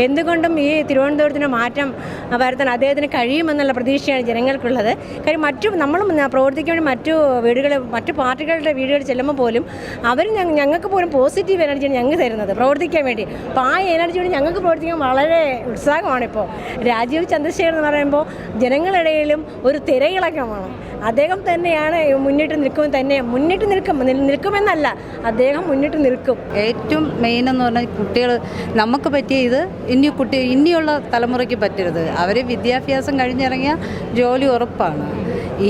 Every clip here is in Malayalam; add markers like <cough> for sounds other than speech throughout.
എന്തുകൊണ്ടും ഈ തിരുവനന്തപുരത്തിന് മാറ്റം വരുത്താൻ അദ്ദേഹത്തിന് കഴിയുമെന്നുള്ള പ്രതീക്ഷയാണ് ജനങ്ങൾക്കുള്ളത്. കാര്യം മറ്റു നമ്മളും പ്രവർത്തിക്കാൻ മറ്റു വീടുകൾ മറ്റു പാർട്ടികളുടെ വീടുകൾ ചെല്ലുമ്പോൾ പോലും അവർ ഞങ്ങൾക്ക് പോലും പോസിറ്റീവ് എനർജിയാണ് ഞങ്ങൾക്ക് തരുന്നത് പ്രവർത്തിക്കാൻ വേണ്ടി. അപ്പോൾ ആ എനർജി കൊണ്ട് ഞങ്ങൾക്ക് പ്രവർത്തിക്കാൻ വളരെ ഉത്സാഹമാണിപ്പോൾ രാജീവ് ചന്ദ്രശേഖർ എന്ന് പറയുമ്പോൾ ജനങ്ങളിടയിലും ഒരു തിരയിളക്കമാണ്. അദ്ദേഹം തന്നെയാണ് മുന്നിട്ട് നിൽക്കും തന്നെ മുന്നിട്ട് നിൽക്കും നിൽ- നിൽക്കുമെന്നല്ല അദ്ദേഹം മുന്നിട്ട് നിൽക്കും. ഏറ്റവും മെയിൻ എന്ന് പറഞ്ഞാൽ കുട്ടികൾ നമുക്ക് പറ്റിയ ഇത് ഇനി കുട്ടി ഇനിയുള്ള തലമുറയ്ക്ക് പറ്റരുത്. അവർ വിദ്യാഭ്യാസം കഴിഞ്ഞിറങ്ങിയ ജോലി ഉറപ്പാണ്.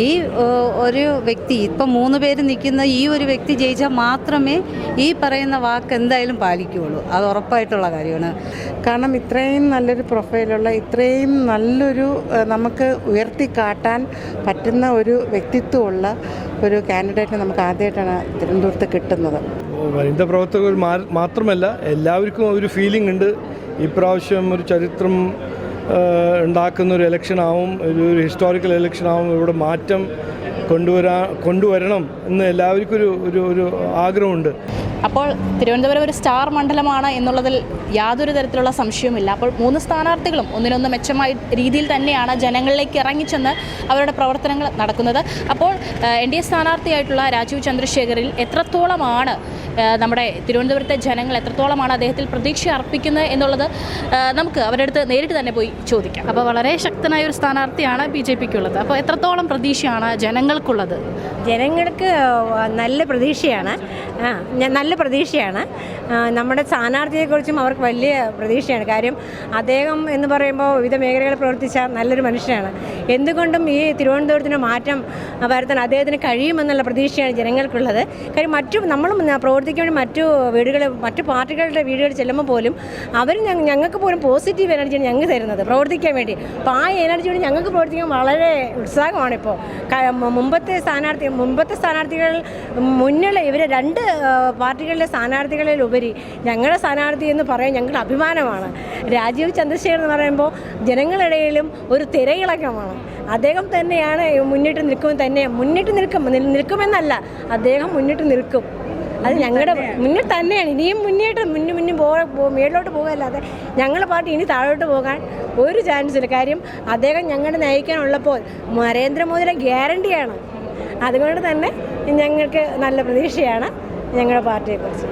ഈ ഒരു വ്യക്തി ഇപ്പം മൂന്ന് പേര് നിൽക്കുന്ന ഈ ഒരു വ്യക്തി ജയിച്ചാൽ മാത്രമേ ഈ പറയുന്ന വാക്ക് എന്തായാലും പാലിക്കുകയുള്ളൂ. അത് ഉറപ്പായിട്ടുള്ള കാര്യമാണ്. കാരണം ഇത്രയും നല്ലൊരു പ്രൊഫൈലുള്ള ഇത്രയും നല്ലൊരു നമുക്ക് ഉയർത്തി കാട്ടാൻ പറ്റുന്ന ഒരു വ്യക്തിത്വമുള്ള ഒരു കാൻഡിഡേറ്റിനെ നമുക്ക് ആദ്യമായിട്ടാണ് തിരുവനന്തപുരത്ത് കിട്ടുന്നത്. വനിത പ്രവർത്തകർ മാത്രമല്ല എല്ലാവർക്കും ഒരു ഫീലിംഗ് ഉണ്ട്. ഇപ്രാവശ്യം ഒരു ചരിത്രം ഉണ്ടാക്കുന്ന ഒരു ഇലക്ഷനാവും ഒരു ഹിസ്റ്റോറിക്കൽ ഇലക്ഷനാവും ഇവിടെ മാറ്റം കൊണ്ടുവരാ കൊണ്ടുവരണം എന്ന് എല്ലാവർക്കും ഒരു ഒരു ഒരു ആഗ്രഹമുണ്ട്. അപ്പോൾ തിരുവനന്തപുരം ഒരു സ്റ്റാർ മണ്ഡലമാണ് എന്നുള്ളതിൽ യാതൊരു തരത്തിലുള്ള സംശയവുമില്ല. അപ്പോൾ മൂന്ന് സ്ഥാനാർത്ഥികളും ഒന്നിനൊന്ന് മെച്ചമായ രീതിയിൽ തന്നെയാണ് ജനങ്ങളിലേക്ക് ഇറങ്ങിച്ചെന്ന് അവരുടെ പ്രവർത്തനങ്ങൾ നടക്കുന്നത്. അപ്പോൾ എൻ ഡി എ സ്ഥാനാർത്ഥിയായിട്ടുള്ള രാജീവ് ചന്ദ്രശേഖറിൽ എത്രത്തോളമാണ് നമ്മുടെ തിരുവനന്തപുരത്തെ ജനങ്ങൾ എത്രത്തോളമാണ് അദ്ദേഹത്തിൽ പ്രതീക്ഷ അർപ്പിക്കുന്നത് എന്നുള്ളത് നമുക്ക് അവരുടെ അടുത്ത് നേരിട്ട് തന്നെ പോയി ചോദിക്കാം. അപ്പോൾ വളരെ ശക്തനായ ഒരു സ്ഥാനാർത്ഥിയാണ് ബി ജെ പിക്കുള്ളത്. അപ്പോൾ എത്രത്തോളം പ്രതീക്ഷയാണ് ജനങ്ങൾക്കുള്ളത്? ജനങ്ങൾക്ക് നല്ല പ്രതീക്ഷയാണ്. നല്ല പ്രതീക്ഷയാണ്. നമ്മുടെ സ്ഥാനാർത്ഥിയെക്കുറിച്ചും അവർക്ക് വലിയ പ്രതീക്ഷയാണ്. കാര്യം അദ്ദേഹം എന്ന് പറയുമ്പോൾ വിവിധ മേഖലകളിൽ പ്രവർത്തിച്ച നല്ലൊരു മനുഷ്യനാണ്. എന്തുകൊണ്ടും ഈ തിരുവനന്തപുരത്തിന് മാറ്റം വരുത്താൻ അദ്ദേഹത്തിന് കഴിയുമെന്നുള്ള പ്രതീക്ഷയാണ് ജനങ്ങൾക്കുള്ളത്. കാര്യം മറ്റു നമ്മളും പ്രവർത്തിക്കാൻ വേണ്ടി മറ്റു വീടുകൾ മറ്റു പാർട്ടികളുടെ വീടുകൾ ചെല്ലുമ്പോൾ പോലും അവർ ഞങ്ങൾക്ക് പോലും പോസിറ്റീവ് എനർജിയാണ് ഞങ്ങൾക്ക് തരുന്നത് പ്രവർത്തിക്കാൻ വേണ്ടി. അപ്പോൾ ആ എനർജി കൊണ്ട് ഞങ്ങൾക്ക് പ്രവർത്തിക്കാൻ വളരെ ഉത്സാഹമാണ് ഇപ്പോൾ മുമ്പത്തെ സ്ഥാനാർത്ഥി മുമ്പത്തെ സ്ഥാനാർത്ഥികൾ മുന്നിൽ ഇവർ രണ്ട് പാർട്ടികളിലെ സ്ഥാനാർത്ഥികളിൽ ഉപരി ഞങ്ങളുടെ സ്ഥാനാർത്ഥി എന്ന് പറയാൻ ഞങ്ങളുടെ അഭിമാനമാണ്. രാജീവ് ചന്ദ്രശേഖർ എന്ന് പറയുമ്പോൾ ജനങ്ങളിടയിലും ഒരു തിരയിളക്കമാണ്. അദ്ദേഹം തന്നെയാണ് മുന്നിട്ട് നിൽക്കും തന്നെ മുന്നിട്ട് നിൽക്കും നിൽ- നിൽക്കുമെന്നല്ല അദ്ദേഹം മുന്നിട്ട് നിൽക്കും. അത് ഞങ്ങളുടെ മുന്നിൽ തന്നെയാണ്. ഇനിയും മുന്നേട്ട് മുന്നു മുന്നിൽ പോ പോ- മേളിലോട്ട് പോകുകയല്ലാതെ ഞങ്ങളുടെ പാർട്ടി ഇനി താഴോട്ട് പോകാൻ ഒരു ചാൻസ് ഇല്ല. കാര്യം അദ്ദേഹം ഞങ്ങളെ നയിക്കാനുള്ളപ്പോൾ നരേന്ദ്രമോദിയുടെ ഗ്യാരണ്ടിയാണ്. അതുകൊണ്ട് തന്നെ ഞങ്ങൾക്ക് നല്ല പ്രതീക്ഷയാണ് ഞങ്ങളുടെ പാർട്ടിയെക്കുറിച്ച്.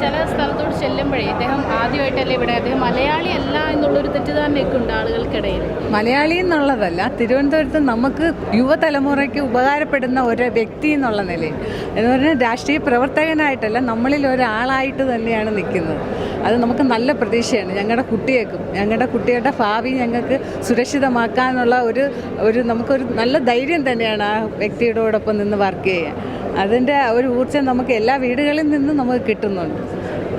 ചില സ്ഥലത്തോട് ചെല്ലുമ്പോഴേ അദ്ദേഹം ആദ്യമായിട്ടല്ലേ ഇവിടെ അദ്ദേഹം മലയാളി എന്നുള്ളൊരു തെറ്റിദ്ധാരണയൊക്കെ ഉണ്ട് ആളുകൾക്കിടയിൽ. മലയാളി എന്നുള്ളതല്ല തിരുവനന്തപുരത്ത് നമുക്ക് യുവതലമുറയ്ക്ക് ഉപകാരപ്പെടുന്ന ഒരു വ്യക്തി എന്നുള്ള നിലയിൽ. എന്ന് പറഞ്ഞാൽ രാഷ്ട്രീയ പ്രവർത്തകനായിട്ടല്ല നമ്മളിൽ ഒരാളായിട്ട് തന്നെയാണ് നിൽക്കുന്നത്. അത് നമുക്ക് നല്ല പ്രതീക്ഷയാണ്. ഞങ്ങളുടെ കുട്ടിയേക്കും ഞങ്ങളുടെ കുട്ടികളുടെ ഭാവി ഞങ്ങൾക്ക് സുരക്ഷിതമാക്കാനുള്ള ഒരു ഒരു നമുക്കൊരു നല്ല ധൈര്യം തന്നെയാണ് ആ വ്യക്തിയോടൊപ്പം നിന്ന് വർക്ക് ചെയ്യാൻ. അതിന്റെ ഒരു ഊർജം നമുക്ക് എല്ലാ വീടുകളിൽ നിന്നും നമുക്ക് കിട്ടുന്നുണ്ട്.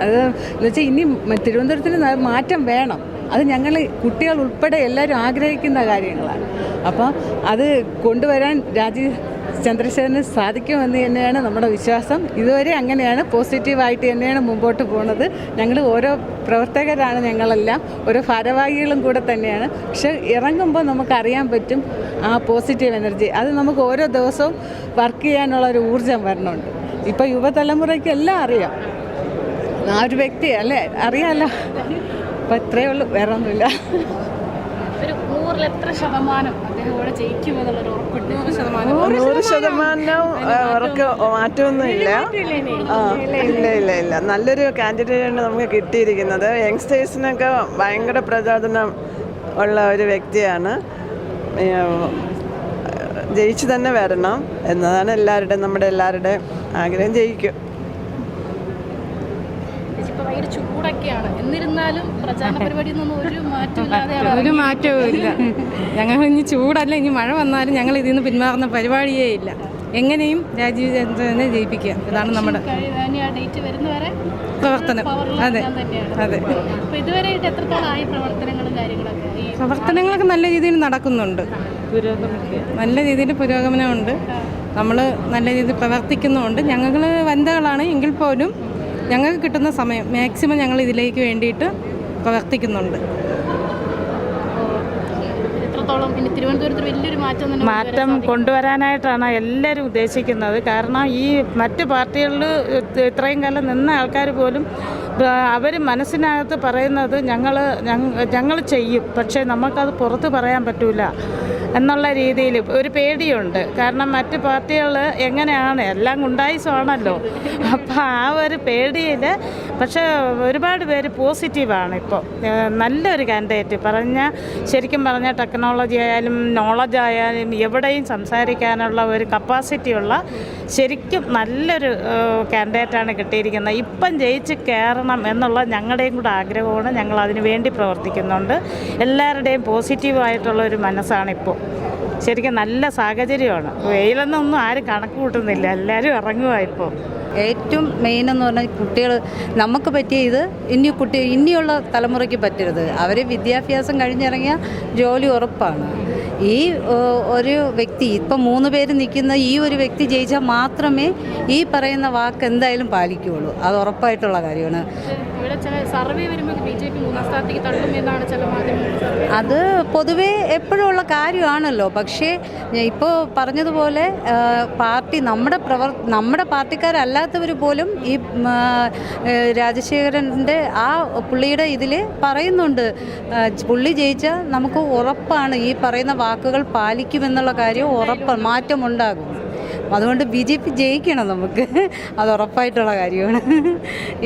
അത് എന്ന് വെച്ചാൽ ഇനി തിരുവനന്തപുരത്തിന് മാറ്റം വേണം. അത് ഞങ്ങൾ കുട്ടികൾ ഉൾപ്പെടെ എല്ലാവരും ആഗ്രഹിക്കുന്ന കാര്യങ്ങളാണ്. അപ്പോൾ അത് കൊണ്ടുവരാൻ രാജീവ് ചന്ദ്രശേഖരന് സാധിക്കുമെന്ന് തന്നെയാണ് നമ്മുടെ വിശ്വാസം. ഇതുവരെ അങ്ങനെയാണ് പോസിറ്റീവായിട്ട് തന്നെയാണ് മുമ്പോട്ട് പോകുന്നത് ഞങ്ങൾ ഓരോ പ്രവർത്തകരാണ് ഞങ്ങളെല്ലാം ഓരോ ഭാരവാഹികളും കൂടെ തന്നെയാണ്. പക്ഷെ ഇറങ്ങുമ്പോൾ നമുക്കറിയാൻ പറ്റും ആ പോസിറ്റീവ് എനർജി. അത് നമുക്ക് ഓരോ ദിവസവും വർക്ക് ചെയ്യാനുള്ള ഒരു ഊർജം വരണമുണ്ട് ഇപ്പോൾ യുവതലമുറയ്ക്ക് എല്ലാം അറിയാം. ആ ഒരു വ്യക്തി അല്ലേ? അറിയാമല്ലോ അപ്പം ഇത്രയേ ഉള്ളൂ വേറെ ഒന്നുമില്ല. ഒരു നൂറിൽ എത്ര ശതമാനം അദ്ദേഹം ഇവിടെ ജയിക്കുമെന്നുള്ളൊരു ഉറപ്പുണ്ട്? നൂറ് ശതമാനം. നൂറ് ശതമാനം അവർക്ക് മാറ്റമൊന്നുമില്ല. ഇല്ല ഇല്ല ഇല്ല ഇല്ല നല്ലൊരു കാൻഡിഡേറ്റാണ് നമുക്ക് കിട്ടിയിരിക്കുന്നത്. യങ്സ്റ്റേഴ്സിനൊക്കെ ഭയങ്കര പ്രചോദനം ഉള്ള ഒരു വ്യക്തിയാണ്. ജയിച്ചു തന്നെ വരണം എന്നതാണ് എല്ലാവരുടെയും നമ്മുടെ എല്ലാവരുടെയും ആഗ്രഹം. ജയിക്കും ഇപ്പൊ ഭയങ്കര ചൂടൊക്കെയാണ് എന്നിരുന്നാലും പ്രചാരണ <laughs> പരിപാടിയിൽ നിന്നും ഒരു <laughs> ഒരു മാറ്റവും ഇല്ല. ഞങ്ങൾ ഇനി ചൂടല്ല ഇനി മഴ വന്നാലും ഞങ്ങൾ ഇതിൽ നിന്ന് പിന്മാറുന്ന പരിപാടിയേ ഇല്ല. എങ്ങനെയും രാജീവ് ചന്ദ്രനെ ജയിപ്പിക്കുക. ഇതാണ് നമ്മുടെ പ്രവർത്തനം. അതെ. അതെ. പ്രവർത്തനങ്ങളൊക്കെ നല്ല രീതിയിൽ നടക്കുന്നുണ്ട്. നല്ല രീതിയിൽ പുരോഗമനമുണ്ട്. നമ്മൾ നല്ല രീതിയിൽ പ്രവർത്തിക്കുന്നുമുണ്ട്. ഞങ്ങൾ വനിതകളാണ് എങ്കിൽ പോലും ഞങ്ങൾക്ക് കിട്ടുന്ന സമയം മാക്സിമം ഞങ്ങൾ ഇതിലേക്ക് വേണ്ടിയിട്ട് പ്രവർത്തിക്കുന്നുണ്ട്. എത്രത്തോളം ഇനി വലിയൊരു മാറ്റം തന്നെ മാറ്റം കൊണ്ടുവരാനായിട്ടാണ് എല്ലാവരും ഉദ്ദേശിക്കുന്നത്. കാരണം ഈ മറ്റ് പാർട്ടികളിൽ ഇത്രയും കാലം നിന്ന ആൾക്കാർ പോലും അവർ മനസ്സിനകത്ത് പറയുന്നത് ഞങ്ങൾ ഞങ്ങൾ ചെയ്യും. പക്ഷേ നമുക്കത് പുറത്ത് പറയാൻ പറ്റൂല. എന്നുള്ള രീതിയിൽ ഒരു പേടിയുണ്ട്. കാരണം മറ്റ് പാർട്ടികൾ എങ്ങനെയാണ്? എല്ലാം ഗുണ്ടായിസമാണല്ലോ. അപ്പോൾ ആ ഒരു പേടിയിൽ പക്ഷേ ഒരുപാട് പേര് പോസിറ്റീവാണ് ഇപ്പോൾ നല്ലൊരു കാൻഡിഡേറ്റ്. പറഞ്ഞ ശരിക്കും പറഞ്ഞാൽ ടെക്നോളജി ആയാലും നോളജ് ആയാലും എവിടെയും സംസാരിക്കാനുള്ള ഒരു കപ്പാസിറ്റി ഉള്ള ശരിക്കും നല്ലൊരു കാൻഡിഡേറ്റാണ് കിട്ടിയിരിക്കുന്നത്. ഇപ്പം ജയിച്ച് കയറണം എന്നുള്ള ഞങ്ങളുടെയും കൂടെ ആഗ്രഹമാണ്. ഞങ്ങൾ അതിനു വേണ്ടി പ്രവർത്തിക്കുന്നുണ്ട്. എല്ലാവരുടെയും പോസിറ്റീവായിട്ടുള്ള ഒരു മനസ്സാണ് ഇപ്പോൾ ശരിക്കും നല്ല സാഹചര്യമാണ്. വെയിലെന്നൊന്നും ആരും കണക്ക് കൂട്ടുന്നില്ല. എല്ലാവരും ഇറങ്ങുക ഇപ്പോൾ ഏറ്റവും മെയിൻ എന്ന് പറഞ്ഞാൽ കുട്ടികൾ നമുക്ക് പറ്റിയ ഇത് ഇനി കുട്ടി ഇനിയുള്ള തലമുറയ്ക്ക് പറ്റരുത്. അവർ വിദ്യാഭ്യാസം കഴിഞ്ഞിറങ്ങിയ ജോലി ഉറപ്പാണ്. ഈ ഒരു വ്യക്തി ഇപ്പം മൂന്ന് പേര് നിൽക്കുന്ന ഈ ഒരു വ്യക്തി ജയിച്ചാൽ മാത്രമേ ഈ പറയുന്ന വാക്ക് എന്തായാലും പാലിക്കുകയുള്ളൂ. അത് ഉറപ്പായിട്ടുള്ള കാര്യമാണ്. അത് പൊതുവേ എപ്പോഴും ഉള്ള കാര്യമാണല്ലോ. പക്ഷേ ഇപ്പോൾ പറഞ്ഞതുപോലെ പാർട്ടി നമ്മുടെ പ്രവർ നമ്മുടെ പാർട്ടിക്കാരല്ലാത്തവർ പോലും ഈ രാജശേഖരന്റെ ആ പുള്ളിയുടെ ഇതിൽ പറയുന്നുണ്ട്. പുള്ളി ജയിച്ചാൽ നമുക്ക് ഉറപ്പാണ് ഈ പറയുന്ന വാക്കുകൾ പാലിക്കുമെന്നുള്ള കാര്യം ഉറപ്പ് മാറ്റമുണ്ടാകും. അതുകൊണ്ട് ബി ജെ പി ജയിക്കണം നമുക്ക്. അത് ഉറപ്പായിട്ടുള്ള കാര്യമാണ്.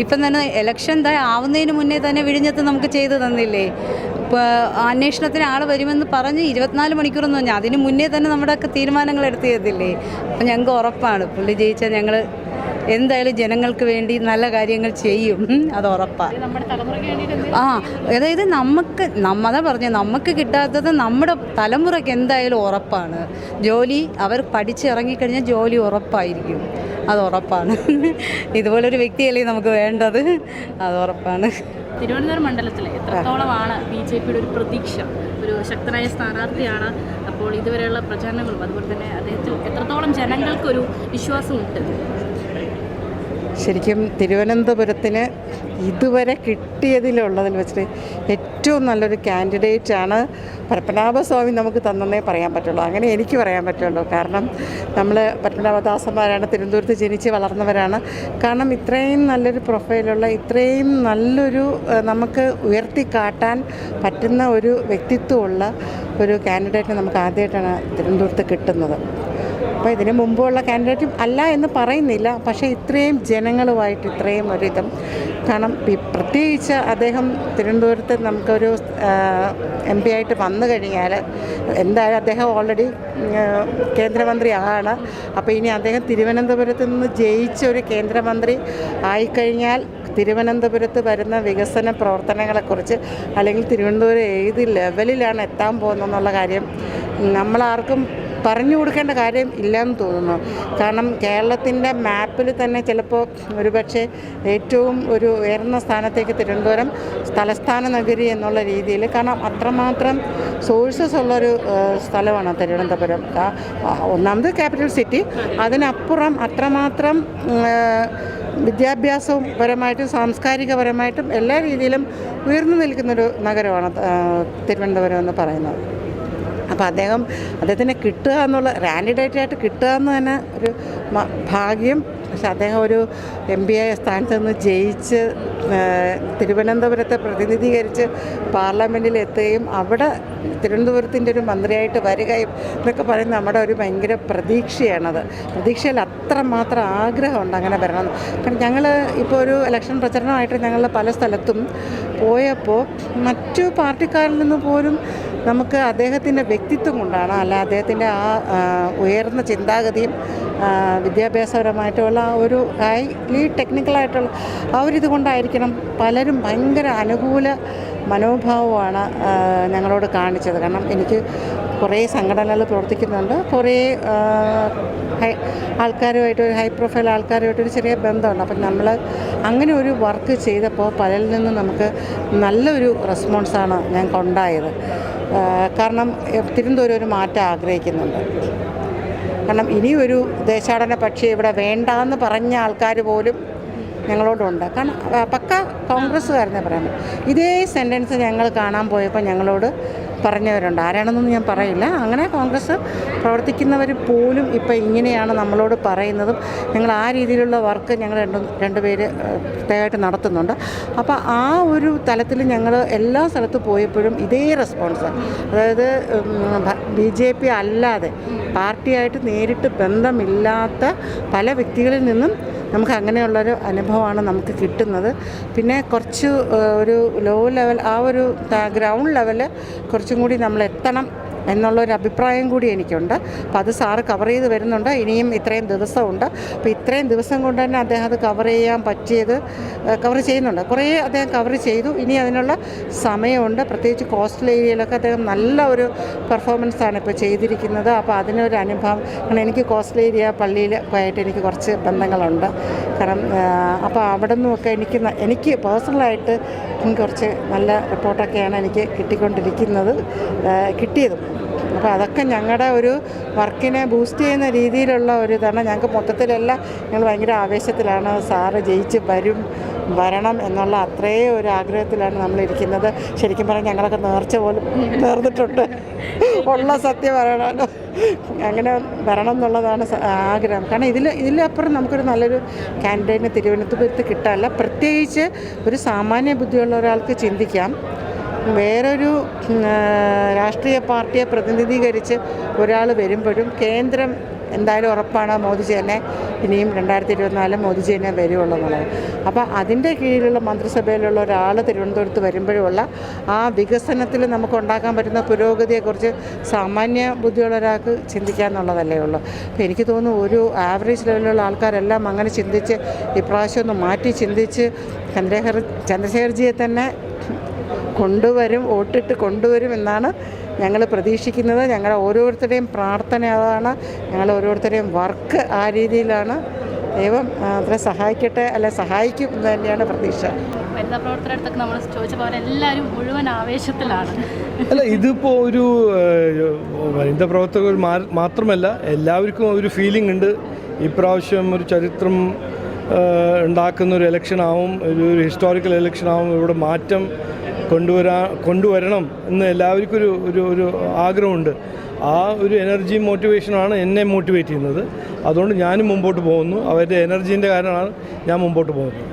ഇപ്പം തന്നെ ഇലക്ഷൻ ആവുന്നതിന് മുന്നേ തന്നെ വിഴിഞ്ഞത്ത് നമുക്ക് ചെയ്തു തന്നില്ലേ? ഇപ്പോൾ അന്വേഷണത്തിന് ആൾ വരുമെന്ന് പറഞ്ഞ് ഇരുപത്തിനാല് മണിക്കൂറെന്ന് പറഞ്ഞാൽ അതിന് മുന്നേ തന്നെ നമ്മുടെയൊക്കെ തീരുമാനങ്ങൾ എടുത്തു തന്നില്ലേ? അപ്പം ഞങ്ങൾക്ക് ഉറപ്പാണ്. പുള്ളി ജയിച്ചാൽ ഞങ്ങൾ എന്തായാലും ജനങ്ങൾക്ക് വേണ്ടി നല്ല കാര്യങ്ങൾ ചെയ്യും. അത് ഉറപ്പാണ് ആ അതായത് നമുക്ക് നമ്മതാ പറഞ്ഞു നമുക്ക് കിട്ടാത്തത് നമ്മുടെ തലമുറയ്ക്ക് എന്തായാലും ഉറപ്പാണ്. ജോലി അവർ പഠിച്ചിറങ്ങിക്കഴിഞ്ഞാൽ ജോലി ഉറപ്പായിരിക്കും. അത് ഉറപ്പാണ്. ഇതുപോലൊരു വ്യക്തിയല്ലേ നമുക്ക് വേണ്ടത്. അത് ഉറപ്പാണ്. തിരുവനന്തപുരം മണ്ഡലത്തിൽ എത്രത്തോളമാണ് ബി ജെ പിയുടെ ഒരു പ്രതീക്ഷ? ഒരു ശക്തനായ സ്ഥാനാർത്ഥിയാണ്. അപ്പോൾ ഇതുവരെയുള്ള പ്രചാരണങ്ങളും അതുപോലെ തന്നെ അദ്ദേഹത്തിൽ എത്രത്തോളം ജനങ്ങൾക്കൊരു വിശ്വാസമുണ്ട്? ശരിക്കും തിരുവനന്തപുരത്തിന് ഇതുവരെ കിട്ടിയതിലുള്ളതിൽ വെച്ചിട്ട് ഏറ്റവും നല്ലൊരു കാൻഡിഡേറ്റാണ് പത്മനാഭസ്വാമി നമുക്ക് തന്നെന്നേ പറയാൻ പറ്റുള്ളൂ. അങ്ങനെ എനിക്ക് പറയാൻ പറ്റുള്ളൂ. കാരണം നമ്മൾ പത്മനാഭദാസന്മാരാണ് തിരുവനന്തപുരത്ത് ജനിച്ച് വളർന്നവരാണ്. കാരണം ഇത്രയും നല്ലൊരു പ്രൊഫൈലുള്ള ഇത്രയും നല്ലൊരു നമുക്ക് ഉയർത്തിക്കാട്ടാൻ പറ്റുന്ന ഒരു വ്യക്തിത്വമുള്ള ഒരു കാൻഡിഡേറ്റിനെ നമുക്ക് ആദ്യമായിട്ടാണ് തിരുവനന്തപുരത്ത് കിട്ടുന്നത്. അപ്പോൾ ഇതിന് മുമ്പുള്ള കാൻഡിഡേറ്റ് അല്ല എന്ന് പറയുന്നില്ല. പക്ഷേ ഇത്രയും ജനങ്ങളുമായിട്ട് ഇത്രയും ഒരിതും കാരണം പ്രത്യേകിച്ച് അദ്ദേഹം തിരുവനന്തപുരത്ത് നമുക്കൊരു എം പി ആയിട്ട് വന്നു കഴിഞ്ഞാൽ എന്തായാലും അദ്ദേഹം ഓൾറെഡി കേന്ദ്രമന്ത്രിയാണ്. അപ്പോൾ ഇനി അദ്ദേഹം തിരുവനന്തപുരത്ത് നിന്ന് ജയിച്ച ഒരു കേന്ദ്രമന്ത്രി ആയിക്കഴിഞ്ഞാൽ തിരുവനന്തപുരത്ത് വരുന്ന വികസന പ്രവർത്തനങ്ങളെക്കുറിച്ച് അല്ലെങ്കിൽ തിരുവനന്തപുരം ഏത് ലെവലിലാണ് എത്താൻ പോകുന്നതെന്നുള്ള കാര്യം നമ്മളാർക്കും പറഞ്ഞു കൊടുക്കേണ്ട കാര്യം ഇല്ലെന്ന് തോന്നുന്നു. കാരണം കേരളത്തിന്റെ മാപ്പിൽ തന്നെ ചിലപ്പോൾ ഒരുപക്ഷെ ഏറ്റവും ഒരു ഉയർന്ന സ്ഥാനത്തേക്ക് തിരുവനന്തപുരം തലസ്ഥാന നഗരി എന്നുള്ള രീതിയിൽ കാരണം അത്രമാത്രം സോഴ്സസ് ഉള്ളൊരു സ്ഥലമാണ് തിരുവനന്തപുരം. ഒന്നാമത് ക്യാപിറ്റൽ സിറ്റി അതിനപ്പുറം അത്രമാത്രം വിദ്യാഭ്യാസവും പരമായിട്ടും സാംസ്കാരികപരമായിട്ടും എല്ലാ രീതിയിലും ഉയർന്നു നിൽക്കുന്നൊരു നഗരമാണ് തിരുവനന്തപുരം എന്ന് പറയുന്നത്. അപ്പോൾ അദ്ദേഹം അദ്ദേഹത്തിന് കിട്ടുക എന്നുള്ള കാൻഡിഡേറ്റായിട്ട് കിട്ടുക എന്ന് തന്നെ ഒരു ഭാഗ്യം. പക്ഷെ അദ്ദേഹം ഒരു എം പി ആയ സ്ഥാനത്ത് നിന്ന് ജയിച്ച് തിരുവനന്തപുരത്തെ പ്രതിനിധീകരിച്ച് പാർലമെന്റിൽ എത്തുകയും അവിടെ തിരുവനന്തപുരത്തിന്റെ ഒരു മന്ത്രിയായിട്ട് വരികയും എന്നൊക്കെ പറയുന്നത് നമ്മുടെ ഒരു ഭയങ്കര പ്രതീക്ഷയാണത്. പ്രതീക്ഷയിൽ അത്രമാത്രം ആഗ്രഹമുണ്ട് അങ്ങനെ വരണം കാരണം ഞങ്ങൾ ഇപ്പോൾ ഒരു ഇലക്ഷൻ പ്രചരണമായിട്ട് ഞങ്ങൾ പല സ്ഥലത്തും പോയപ്പോൾ മറ്റു പാർട്ടിക്കാരിൽ നിന്ന് പോലും നമുക്ക് അദ്ദേഹത്തിന്റെ വ്യക്തിത്വം കൊണ്ടാണ് അല്ല അദ്ദേഹത്തിന്റെ ആ ഉയർന്ന ചിന്താഗതിയും വിദ്യാഭ്യാസപരമായിട്ടുള്ള ഒരു ഹൈലി ടെക്നിക്കലായിട്ടുള്ള ആ ഒരു ഇതുകൊണ്ടായിരിക്കണം പലരും ഭയങ്കര അനുകൂല മനോഭാവമാണ് ഞങ്ങളോട് കാണിച്ചത്. കാരണം എനിക്ക് കുറേ സംഘടനകൾ പ്രവർത്തിക്കുന്നുണ്ട്. കുറേ ആൾക്കാരുമായിട്ട് ഒരു ഹൈ പ്രൊഫൈൽ ആൾക്കാരുമായിട്ട് ഒരു ചെറിയ ബന്ധമുണ്ട്. അപ്പം നമ്മൾ അങ്ങനെ ഒരു വർക്ക് ചെയ്തപ്പോൾ പലരിൽ നിന്നും നമുക്ക് നല്ലൊരു റെസ്പോൺസാണ് ഞങ്ങൾക്ക് ഉണ്ടായത് കാരണം തിരുവനന്തപുരം ഒരു മാറ്റം ആഗ്രഹിക്കുന്നുണ്ട്. കാരണം ഇനിയൊരു ദേശാടന പക്ഷി ഇവിടെ വേണ്ടാന്ന് പറഞ്ഞ ആൾക്കാർ പോലും ഞങ്ങളോടുണ്ട്. കാരണം പക്ക കോൺഗ്രസ്സുകാരനെ പറയാൻ ഇതേ സെന്റൻസ് ഞങ്ങൾ കാണാൻ പോയപ്പോൾ ഞങ്ങളോട് പറഞ്ഞവരുണ്ട്. ആരാണെന്നൊന്നും ഞാൻ പറയില്ല. അങ്ങനെ കോൺഗ്രസ് പ്രവർത്തിക്കുന്നവർ പോലും ഇപ്പോൾ ഇങ്ങനെയാണ് നമ്മളോട് പറയുന്നതും ഞങ്ങൾ ആ രീതിയിലുള്ള വർക്ക് ഞങ്ങൾ രണ്ട് രണ്ടുപേര് പ്രത്യേകമായിട്ട് നടത്തുന്നുണ്ട്. അപ്പോൾ ആ ഒരു തലത്തിൽ ഞങ്ങൾ എല്ലാ സ്ഥലത്ത് പോയപ്പോഴും ഇതേ റെസ്പോൺസ് അതായത് ബി ജെ പി അല്ലാതെ പാർട്ടിയായിട്ട് നേരിട്ട് ബന്ധമില്ലാത്ത പല വ്യക്തികളിൽ നിന്നും നമുക്ക് അങ്ങനെയുള്ളൊരു അനുഭവമാണ് നമുക്ക് കിട്ടുന്നത്. പിന്നെ കുറച്ച് ഒരു ലോ ലെവൽ ആ ഒരു ഗ്രൗണ്ട് ലെവൽ കുറച്ചും കൂടി നമ്മൾ എത്തണം എന്നുള്ളൊരു അഭിപ്രായം കൂടി എനിക്കുണ്ട്. അപ്പം അത് സാറ് കവർ ചെയ്ത് വരുന്നുണ്ട്. ഇനിയും ഇത്രയും ദിവസമുണ്ട്. അപ്പോൾ ഇത്രയും ദിവസം കൊണ്ട് തന്നെ അദ്ദേഹം അത് കവർ ചെയ്യാൻ പറ്റിയത് കവർ ചെയ്യുന്നുണ്ട്. കുറേ അദ്ദേഹം കവർ ചെയ്തു. ഇനി അതിനുള്ള സമയമുണ്ട്. പ്രത്യേകിച്ച് കോസ്റ്റൽ ഏരിയയിലൊക്കെ അദ്ദേഹം നല്ല ഒരു പെർഫോമൻസാണ് ഇപ്പോൾ ചെയ്തിരിക്കുന്നത്. അപ്പോൾ അതിനൊരു അനുഭവം കാരണം എനിക്ക് കോസ്റ്റൽ ഏരിയ പള്ളിയിൽ ആയിട്ട് എനിക്ക് കുറച്ച് ബന്ധങ്ങളുണ്ട്. കാരണം അപ്പോൾ അവിടെ നിന്നുമൊക്കെ എനിക്ക് എനിക്ക് പേഴ്സണലായിട്ട് കുറച്ച് നല്ല റിപ്പോർട്ടൊക്കെയാണ് എനിക്ക് കിട്ടിക്കൊണ്ടിരിക്കുന്നത് കിട്ടിയതും. അപ്പോൾ അതൊക്കെ ഞങ്ങളുടെ ഒരു വർക്കിനെ ബൂസ്റ്റ് ചെയ്യുന്ന രീതിയിലുള്ള ഒരു ഇതാണ്. ഞങ്ങൾക്ക് മൊത്തത്തിലെല്ലാം ഞങ്ങൾ ഭയങ്കര ആവേശത്തിലാണ്. സാറ് ജയിച്ച് വരും വരണം എന്നുള്ള അത്രയും ഒരു ആഗ്രഹത്തിലാണ് നമ്മളിരിക്കുന്നത്. ശരിക്കും പറഞ്ഞാൽ ഞങ്ങളൊക്കെ നേർച്ച പോലും നേർന്നിട്ടുണ്ട്. ഉള്ള സത്യം പറയണമല്ലോ. അങ്ങനെ വരണം എന്നുള്ളതാണ് ആഗ്രഹം. കാരണം ഇതിൽ ഇതിലപ്പുറം നമുക്കൊരു നല്ലൊരു കാൻഡിഡേറ്റിനെ തിരുവനന്തപുരത്ത് കിട്ടാനല്ല. പ്രത്യേകിച്ച് ഒരു സാമാന്യ ബുദ്ധിയുള്ള ഒരാൾക്ക് ചിന്തിക്കാം. വേറൊരു രാഷ്ട്രീയ പാർട്ടിയെ പ്രതിനിധീകരിച്ച് ഒരാൾ വരുമ്പോഴും കേന്ദ്രം എന്തായാലും ഉറപ്പാണ് മോദിജി തന്നെ ഇനിയും രണ്ടായിരത്തി ഇരുപത്തിനാല് മോദിജി തന്നെ എന്നുള്ളത്. അപ്പോൾ അതിന്റെ കീഴിലുള്ള മന്ത്രിസഭയിലുള്ള ഒരാൾ തിരുവനന്തപുരത്ത് വരുമ്പോഴുള്ള ആ വികസനത്തിൽ നമുക്ക് ഉണ്ടാക്കാൻ പറ്റുന്ന പുരോഗതിയെക്കുറിച്ച് സാമാന്യ ബുദ്ധിയുള്ള ഒരാൾക്ക് ചിന്തിക്കാമെന്നുള്ളതല്ലേ ഉള്ളൂ. അപ്പോൾ എനിക്ക് തോന്നുന്നു ഒരു ആവറേജ് ലെവലിലുള്ള ആൾക്കാരെല്ലാം അങ്ങനെ ചിന്തിച്ച് ഇപ്രാവശ്യം ഒന്ന് മാറ്റി ചിന്തിച്ച് ചന്ദ്രശേഖർ ചന്ദ്രശേഖർജിയെ തന്നെ കൊണ്ടുവരും വോട്ടിട്ട് കൊണ്ടുവരും എന്നാണ് ഞങ്ങൾ പ്രതീക്ഷിക്കുന്നത് ഞങ്ങളുടെ ഓരോരുത്തരുടെയും പ്രാർത്ഥന അതാണ്. ഞങ്ങൾ ഓരോരുത്തരുടെയും വർക്ക് ആ രീതിയിലാണ്. ദൈവം അത്ര സഹായിക്കട്ടെ അല്ലെ സഹായിക്കും എന്ന് തന്നെയാണ് പ്രതീക്ഷ. വനിതാ പ്രവർത്തകരടുത്തൊക്കെ നമ്മൾ എല്ലാവരും മുഴുവൻ ആവേശത്തിലാണ്. അല്ല ഇതിപ്പോൾ ഒരു വനിതാ പ്രവർത്തകർ മാത്രമല്ല എല്ലാവർക്കും ഒരു ഫീലിംഗ് ഉണ്ട്. ഇപ്രാവശ്യം ഒരു ചരിത്രം ഉണ്ടാക്കുന്ന ഒരു ഇലക്ഷനാവും ഒരു ഹിസ്റ്റോറിക്കൽ ഇലക്ഷനാവും ഇവിടെ മാറ്റം കൊണ്ടുവരാ കൊണ്ടുവരണം എന്ന് എല്ലാവർക്കും ഒരു ഒരു ഒരു ആഗ്രഹമുണ്ട്. ആ ഒരു എനർജി മോട്ടിവേഷനാണ് എന്നെ മോട്ടിവേറ്റ് ചെയ്യുന്നത്. അതുകൊണ്ട് ഞാനും മുമ്പോട്ട് പോകുന്നു. അവരുടെ എനർജീന്റെ കാരണമാണ് ഞാൻ മുമ്പോട്ട് പോകുന്നത്.